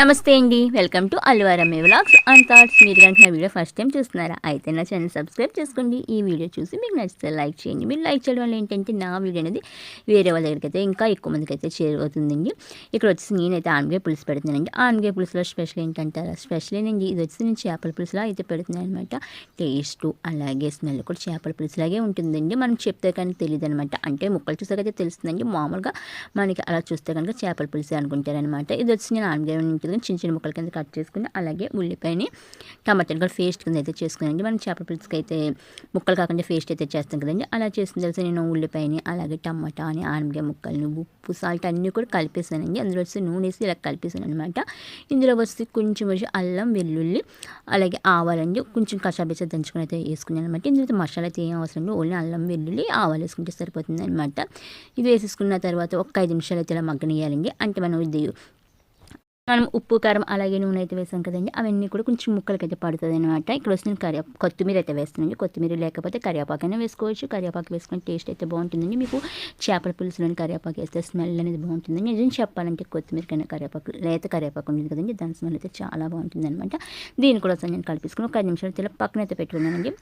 నమస్తే అండి. Welcome to అల్వారమ్మే vlogs. And thoughts మీరు కనుక నా వీడియో ఫస్ట్ టైం చూస్తున్నారా అయితే నా ఛానల్ సబ్స్క్రైబ్ చేసుకోండి. ఈ వీడియో చూసి మీకు నచ్చితే లైక్ చేయండి. మీరు లైక్ చేయడం వల్ల ఏంటంటే నా వీడియో అనేది వేరే వాళ్ళ దగ్గరికి అయితే ఇంకా ఎక్కువ మందికి అయితే చేరువవుతుందండి. ఇక్కడ వచ్చేసి నేనైతే ఆనగే పులుసు పెడుతున్నానండి. ఆనగే పులుసులో స్పెషల్ ఏంటంటారా? స్పెషల్ ఏనండి ఇది వచ్చి నేను చేపల పులుసులో అయితే పెడుతున్నాను అనమాట టేస్ట్ అలాగే స్మెల్ కూడా చేపల పులుసులాగే ఉంటుందండి. మనం చెప్తే కానీ తెలియదు అనమాట అంటే ముక్కలు చూసాకైతే తెలుస్తుందండి. మామూలుగా మనకి అలా చూస్తే కనుక చేపల పులుసు అనుకుంటారనమాట ఇది వచ్చి నేను ఆనగే ఉంటుంది చిన్న చిన్న ముక్కల కింద కట్ చేసుకుని అలాగే ఉల్లిపాయని టమాటాలు కూడా పేస్ట్ కింద అయితే చేసుకున్నానండి. మనం చేపల పులుసుకి అయితే ముక్కలు కాకుండా పేస్ట్ అయితే చేస్తాం కదండి. అలా చేసిన తెలిసి నేను ఉల్లిపాయని అలాగే టమాటా అని ఆనగ ముక్కల్ని ఉప్పు సాల్ట్ అన్నీ కూడా కలిపేసానండి. అందులో వచ్చి నూనె వేసి ఇలా కలిపేసాను అనమాట ఇందులో వచ్చి కొంచెం వచ్చి అల్లం వెల్లుల్లి అలాగే ఆవాలండి. కొంచెం కషాబేసా దంచుకుని అయితే వేసుకున్నాను అనమాట ఇందులో మసాలా అయితే ఏం అవసరం లేదు. ఓన్లీ అల్లం వెల్లుల్లి ఆవాలు వేసుకుంటే సరిపోతుంది అనమాట ఇది వేసేసుకున్న తర్వాత ఒక ఐదు నిమిషాలు అయితే ఇలా మగ్గనేయాలండి అంటే మనం ఇది మనం ఉప్పు కారం అలాగే నూనె అయితే వేసాం కదండి. అవన్నీ కూడా కొంచెం ముక్కలకి అయితే పడుతుంది అనమాట ఇక్కడ వచ్చిన నేను కరియా కొత్తిమీర అయితే వేస్తున్నాను. కొత్తిమీర లేకపోతే కరివేపాకైనా వేసుకోవచ్చు. కరివేపాకు వేసుకుని టేస్ట్ అయితే బాగుంటుందండి. మీకు చేపల పులుసులోని కరివేపాకు వేస్తే స్మెల్ అనేది బాగుంటుందండి. నిజం చెప్పాలంటే కొత్తిమీర కన్నా కరివేపాకు లేత కరివేపాకు ఉంటుంది కదండి. దాని స్మెల్ అయితే చాలా బాగుంటుంది అనమాట దీని కూడా నేను కలిపేసుకుని ఒక ఐదు నిమిషాలు తెల్ల పక్కన అయితే పెట్టుకున్నానండి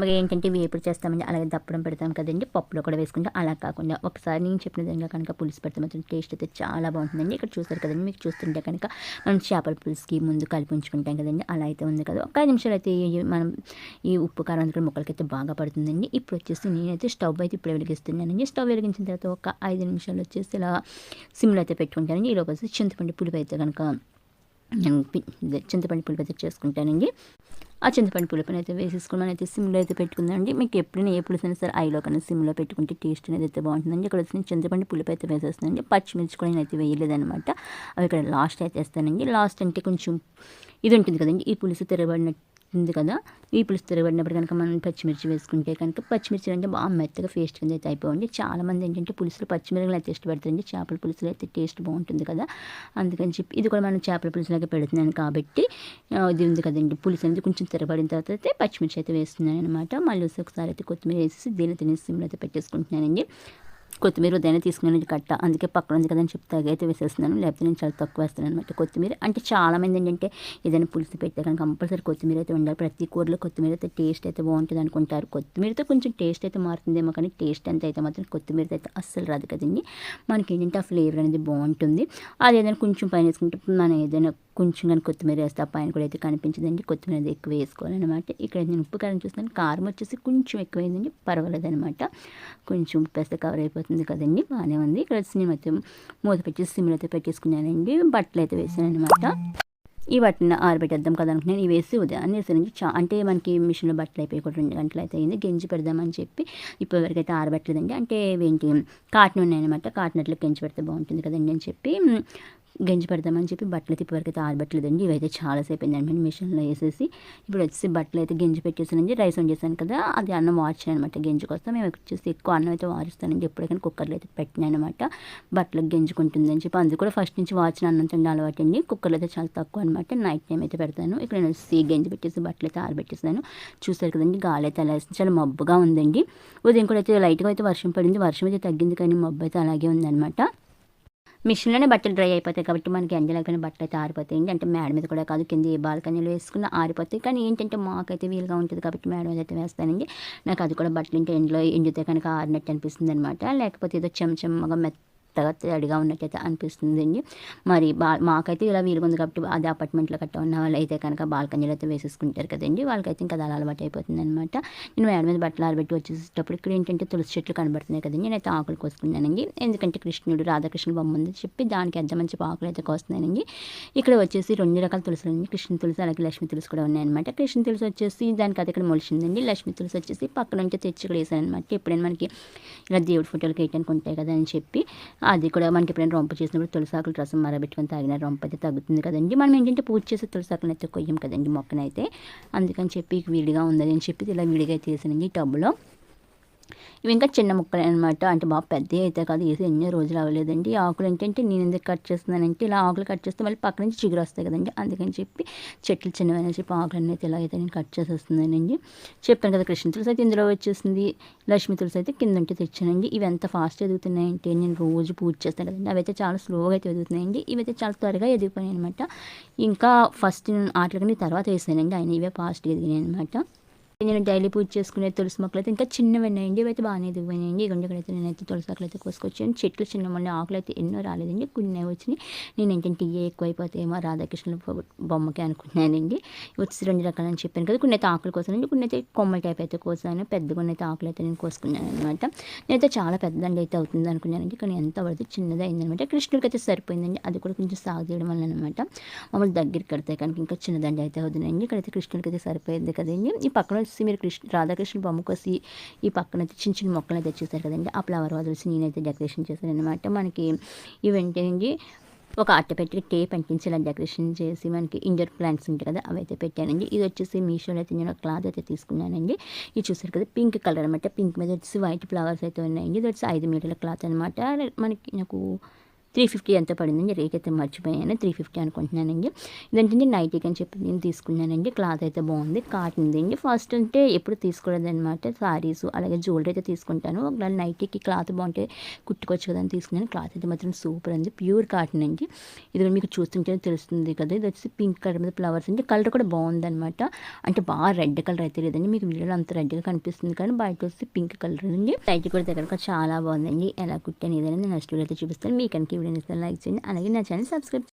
మరి ఏంటంటే వేపుడు చేస్తామండి? అలాగే దప్పడం పెడతాం కదండి. పప్పులో కూడా వేసుకుంటే అలా కాకుండా ఒకసారి నేను చెప్పిన విధంగా కనుక పులుసు పెడితే మాత్రం టేస్ట్ అయితే చాలా బాగుంటుందండి. ఇక్కడ చూస్తారు కదండి మీకు చూస్తుంటే కనుక మనం చేపల పులుసుకి ముందు కలిపి ఉంచుకుంటాం కదండి. అలా అయితే ఉంది కదా. ఒక ఐదు నిమిషాలు అయితే మనం ఈ ఉప్పు కారం అందులో ముక్కలకైతే అయితే బాగా పడుతుందండి. ఇప్పుడు వచ్చేసి నేనైతే స్టవ్ అయితే ఇప్పుడు వెలిగిస్తున్నానండి. స్టవ్ వెలిగించిన తర్వాత ఒక ఐదు నిమిషాలు వచ్చేసి ఇలా సిమ్లో అయితే పెట్టుకుంటానండి. ఈలోపు లోపల చింతపండు పులుపు అయితే కనుక నేను చింతపండు పులుపు అయితే చేసుకుంటానండి. ఆ చింతపండు పులుపుని అయితే వేసేసుకుని మనం అయితే సిమ్లో అయితే పెట్టుకుందండి మీకు ఎప్పుడైనా ఏ పులుసు అయినా సరే ఐలో కన్నా సిమ్లో పెట్టుకుంటే టేస్ట్ అనేది అయితే బాగుంటుందండి. ఇక్కడ వచ్చి చింతపండు పులుపు అయితే వేసేస్తుందండి పచ్చిమిర్చి కూడా నేనైతే వేయలేదనమాట అవి ఇక్కడ లాస్ట్ అయితే వేస్తానండి. లాస్ట్ అంటే కొంచెం ఇది ఉంటుంది కదండి ఈ పులుసు తెరబడిన ఉంది కదా ఈ పులుసు తిరగబడినప్పుడు కనుక మనం పచ్చిమిర్చి వేసుకుంటే కనుక పచ్చిమిర్చి అంటే బాగా మెత్తగా పేస్ట్ కింద అయితే అయిపోయింది చాలామంది ఏంటంటే పులుసులు పచ్చిమిరకలు అయితే ఇష్టపడతారండి చేపల పులుసులు అయితే టేస్ట్ బాగుంటుంది కదా. అందుకని చెప్పి ఇది కూడా మనం చేపల పులుసులాగా పెడుతున్నాను కాబట్టి ఇది ఉంది కదండి. పులుసు అనేది కొంచెం తిరగబడిన తర్వాత అయితే పచ్చిమిర్చి అయితే వేస్తున్నాను అనమాట మళ్ళీ ఒకసారి అయితే కొత్తిమీర వేసేసి దీన్ని తినేసి సిమ్లో అయితే పెట్టేసుకుంటున్నానండి. కొత్తిమీర ఉదయాన్నే తీసుకున్నాను కట్ట. అందుకే పక్కన ఉంది కదని చెప్పి తగైతే వేసేస్తున్నాను. లేకపోతే నేను చాలా తక్కువ వేస్తాను అనమాట కొత్తిమీర. అంటే చాలామంది ఏంటంటే ఏదైనా పులుసు పెడితే కానీ కంపల్సరీ కొత్తిమీర అయితే ఉండాలి ప్రతి కూరలో కొత్తిమీర అయితే టేస్ట్ అయితే బాగుంటుంది అనుకుంటారు. కొత్తిమీరతో కొంచెం టేస్ట్ అయితే మారుతుందేమో కానీ టేస్ట్ ఎంత అయితే మాత్రం కొత్తిమీరతో అయితే అస్సలు రాదు కదండి. మనకి ఏంటంటే ఆ ఫ్లేవర్ అనేది బాగుంటుంది. అది ఏదైనా కొంచెం పైన వేసుకుంటే మనం ఏదైనా కొంచెం కానీ కొత్తిమీర వేస్తే ఆ పైన కూడా అయితే కనిపించదండి. కొత్తిమీర అయితే ఎక్కువ వేసుకోవాలన్నమాట. ఇక్కడ నేను ఉప్పు కారం చూస్తాను కారం వచ్చేసి కొంచెం ఎక్కువైందండి పర్వాలేదు అనమాట కొంచెం ఉప్పు వేస్తే కవర్ అయిపోతుంది కదండి. బాగానే ఉంది. ఇక్కడ సినిమా అయితే మూత పెట్టేసి సిమ్లో అయితే పెట్టేసుకున్నానండి. బట్టలు అయితే వేసాను అనమాట ఈ బట్టను ఆరబెట్టేద్దాం కదా అనుకున్నాను. ఇవి వేసి ఉదయాన్నే వేసానండి. చా అంటే మనకి మిషన్లో బట్టలు అయిపోయి కూడా రెండు గంటలు అయితే అయింది. గెంజి పెడదామని చెప్పి ఇప్పటివరకు అయితే ఆరబెట్టలేదండి. అంటే ఏంటి కాటన్ ఉన్నాయన్నమాట. కాటన్ అట్లా గెంజి పెడితే బాగుంటుంది కదండి అని చెప్పి గంజి పెడదామని చెప్పి బట్టలు అయితే ఇప్పటివరకు అయితే ఆరబెట్టలేదండి. ఇవైతే చాలాసేపు అయిందండి మిషన్లో వేసేసి ఇప్పుడు వచ్చేసి బట్టలు అయితే గంజి పెట్టేసానండి రైస్ వండేసాను కదా అది అన్నం వార్చాను అనమాట గంజి కోసం. మేము వచ్చేసి ఎక్కువ అన్నం అయితే వారుస్తానండి ఎప్పటికైనా కుక్కర్లో అయితే పెట్టినాను అనమాట. బట్టలకు గెంజుకుంటుందని చెప్పి అందుకు కూడా ఫస్ట్ నుంచి వాచిన అన్నం తిండి అలవాటు అండి. కుక్కర్లో అయితే చాలా తక్కువ అనమాట. నైట్ టైం అయితే పెడతాను. ఇక్కడ నేను వచ్చి గంజి పెట్టేసి బట్టలు అయితే ఆరబెట్టేసాను. చూసారు కదండి గాలి అయితే అలా చాలా మబ్బుగా ఉందండి. ఉదయం కూడా అయితే లైట్గా అయితే వర్షం పడింది. వర్షం అయితే తగ్గింది కానీ మబ్బు అయితే అలాగే ఉందన్నమాట. మిషన్లోనే బట్టలు డ్రై అయిపోతాయి కాబట్టి మనకి ఎండలైపోయిన బట్టలు అయితే ఆరిపోతాయి. అంటే మేడ మీద కూడా కాదు కింద ఏ బాల్కనీలో వేసుకున్న ఆరిపోతాయి. కానీ ఏంటంటే మాకైతే వీలుగా ఉంటుంది కాబట్టి మేడ మీద అయితే వేస్తానండి. నాకు అది కూడా బట్టలు ఇంటి ఎండలో ఎండితే కనుక ఆరినట్టు అనిపిస్తుంది అనమాట లేకపోతే ఏదో చెంచమ్మగా మెత్త మెత్తగా తడిగా ఉన్నట్టయితే అనిపిస్తుందండి. మరి బా మాకైతే ఇలా వీలుగా ఉంది కాబట్టి అదే అపార్ట్మెంట్లో కట్ట ఉన్న వాళ్ళు అయితే కనుక బాల్కనీలు అయితే వేసేసుకుంటారు కదండి. వాళ్ళకైతే ఇంకా అది అలవాటు అయిపోతుంది అనమాట నేను వేడి మీద బట్టలు ఆరబెట్టి వచ్చేసేటప్పుడు ఇక్కడ ఏంటంటే తులసి చెట్లు కనబడుతున్నాయి కదండి. నేనైతే ఆకులు కోసుకున్నానండి. ఎందుకంటే కృష్ణుడు రాధాకృష్ణ బొమ్మ ఉంది. చెప్పి దానికి ఎంత మంచి ఆకులు అయితే కోస్తున్నానండి. ఇక్కడ వచ్చేసి రెండు రకాల తులసులు అండి. కృష్ణ తులసి అలాగే లక్ష్మి తులసి కూడా ఉన్నాయన్నమాట. కృష్ణ తులసి వచ్చేసి దానికి అది ఇక్కడ మొలిచిందండి. లక్ష్మి తులసి వచ్చేసి పక్కన నుంచి తెచ్చి ఇక్కడ వేసాను అనమాట ఎప్పుడైనా మనకి ఇలా దేవుడి ఫోటోలకి వేయటానికి ఉంటాయి కదా అని చెప్పి. అది కూడా మనకి ఎప్పుడైనా రొంప చేసినప్పుడు తులసాకులు రసం మరబెట్టుకొని తాగిన రొంప అయితే తగ్గుతుంది కదండి. మనం ఏంటంటే పూజ చేసే తులసాకులను అయితే కొయ్యం కదండి మొక్కనైతే. అందుకని చెప్పి విడిగా ఉందని చెప్పి ఇలా విడిగా ఈ టబ్బులో ఇవి ఇంకా చిన్న ముక్కలు అనమాట అంటే బాగా పెద్ద అయితే కాదు వేసి ఎన్నో రోజులు అవ్వలేదండి. ఆకులు ఏంటంటే నేను ఎందుకు కట్ చేస్తున్నానంటే ఇలా ఆకులు కట్ చేస్తే మళ్ళీ పక్క నుంచి చిగురు వస్తాయి కదండి. అందుకని చెప్పి చెట్లు చిన్నవైనా చెప్పి ఆకులు అయితే ఇలా అయితే నేను కట్ చేసేస్తున్నానండి. చెప్పాను కదా కృష్ణ తులసి అయితే ఇందులో వచ్చేసింది లక్ష్మి తులసి అయితే కింద ఉంటే తెచ్చానండి. ఇవి ఎంత ఫాస్ట్ ఎదుగుతున్నాయంటే నేను రోజు పూజ చేస్తాను కదండి. అవి అయితే చాలా స్లోగా అయితే ఎదుగుతున్నాయండి. ఇవి అయితే చాలా త్వరగా ఎదిగిపోయాయి అనమాట ఇంకా ఫస్ట్ ఆటలకి తర్వాత వేసానండి. ఆయన ఇవే ఫాస్ట్గా ఎదిగినాయి అనమాట నేను డైలీ పూజ చేసుకునే తులసి మొక్కలు అయితే ఇంకా చిన్నవి ఉన్నాయండి. ఇవైతే బాగానే ఎదిగిపోయినాయండి ఇక ఇక్కడైతే నేనైతే తులసి ఆకులు అయితే కోసుకొచ్చాను. చెట్లు చిన్న మొన్న ఆకులు అయితే ఎన్నో రాలేదండి. కొన్ని వచ్చినాయి. నేను ఏంటంటే ఇవే ఎక్కువైపోతాయేమో రాధాకృష్ణుల బొమ్మకి అనుకున్నానండి వచ్చి రెండు రకాలని చెప్పాను కదా కొన్ని అయితే ఆకులు కోసానండి. కొన్ని అయితే కొమ్మల టైప్ అయితే కోసాను. పెద్ద కొన్ని అయితే ఆకులు అయితే నేను కోసుకున్నాను అనమాట నేనైతే చాలా పెద్దదండి అయితే అవుతుంది అనుకున్నానండి. కానీ ఎంత పడితే చిన్నది అయిందనమాట కృష్ణుడికి అయితే సరిపోయిందండి. అది కూడా కొంచెం సాగు చేయడం వల్ల అనమాట మమ్మల్ని దగ్గరికి కడితే కనుక ఇంకా చిన్నదండి అయితే అవుతుందండి. ఇక్కడైతే కృష్ణుడికి అయితే సరిపోయింది కదండి. ఈ పక్కన వచ్చి మీరు కృష్ణ రాధాకృష్ణ బొమ్మ కోసి ఈ పక్కన అయితే చిన్న చిన్న మొక్కలు అయితే కదండి. ఆ ఫ్లవర్ వదిలేసి నేనైతే డెకరేషన్ చేశాను అనమాట మనకి ఇవేంటండి ఒక అట్ట పెట్టి టేప్ అంటించి ఇలా డెకరేషన్ చేసి మనకి ఇండోర్ ప్లాంట్స్ ఉంటాయి కదా అవి అయితే పెట్టానండి. ఇది వచ్చేసి మీషోలో అయితే నేను క్లాత్ అయితే తీసుకున్నానండి. ఇది చూసారు కదా పింక్ కలర్ అనమాట పింక్ మీద వచ్చేసి వైట్ ఫ్లవర్స్ అయితే ఉన్నాయండి. ఇది వచ్చి ఐదు మీటర్ల క్లాత్ అనమాట మనకి నాకు త్రీ ఫిఫ్టీ ఎంత పడిందండి రేట్ అయితే మర్చిపోయాను. త్రీ ఫిఫ్టీ అనుకుంటున్నానండి. ఇదేంటంటే నైటీకి అని చెప్పి నేను తీసుకున్నానండి. క్లాత్ అయితే బాగుంది. కాటన్ అండి ఫస్ట్ అంటే ఎప్పుడు తీసుకోలేదన్నమాట. సారీస్ అలాగే జ్యువెలరీ అయితే తీసుకుంటాను. ఒకవేళ నైటీకి క్లాత్ బాగుంటే కుట్టుకోవచ్చు కదా అని తీసుకున్నాను. క్లాత్ అయితే మాత్రం సూపర్ అండి ప్యూర్ కాటన్ అండి. ఇది మీకు చూస్తుంటే తెలుస్తుంది కదా. ఇది వచ్చి పింక్ కలర్ మీద ఫ్లవర్స్ అండి. కలర్ కూడా బాగుందన్నమాట. అంటే బాగా రెడ్ కలర్ అయితే లేదండి. మీకు వీడియోలో అంత రెడ్గా కనిపిస్తుంది. కానీ బయట వస్తే పింక్ కలర్ అండి. నైట్ కూడా దగ్గర చాలా బాగుందండి. ఎలా కుట్టాను ఏదైనా నెక్స్ట్ వీడియో అయితే చూపిస్తాను. మీకు వీడియోని వీడియో లైక్ చేయండి. అలాగే నా ఛానల్ సబ్స్క్రైబ్